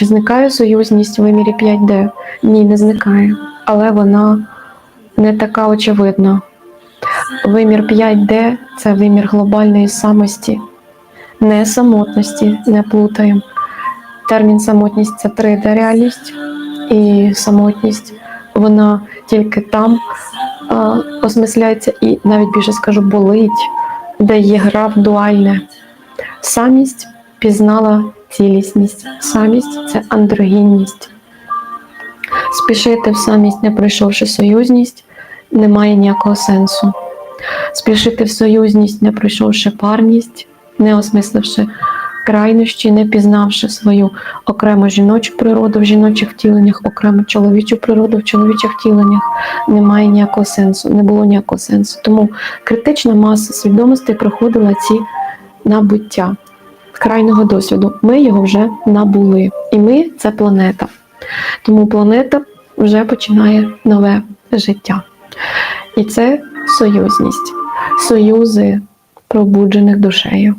Чи зникає союзність в вимірі 5D? Ні, не зникає. Але вона не така очевидна. Вимір 5D це вимір глобальної самості, не самотності, не плутаємо. Термін самотність це 3D реальність, і самотність вона тільки там а, осмисляється і навіть більше скажу болить, де є гра в дуальне. Самість пізнала цілісність, самість це андрогінність. Спішити в самість, не пройшовши союзність, не має ніякого сенсу. Спішити в союзність, не пройшовши парність, не осмисливши крайнощі, не пізнавши свою окрему жіночу природу в жіночих втіленнях, окрему чоловічу природу в чоловічих втіленнях, немає ніякого сенсу, не було ніякого сенсу. Тому критична маса свідомості проходила ці набуття крайнього досвіду. Ми його вже набули. І ми це планета. Тому планета вже починає нове життя. І це союзність, союзи пробуджених душею.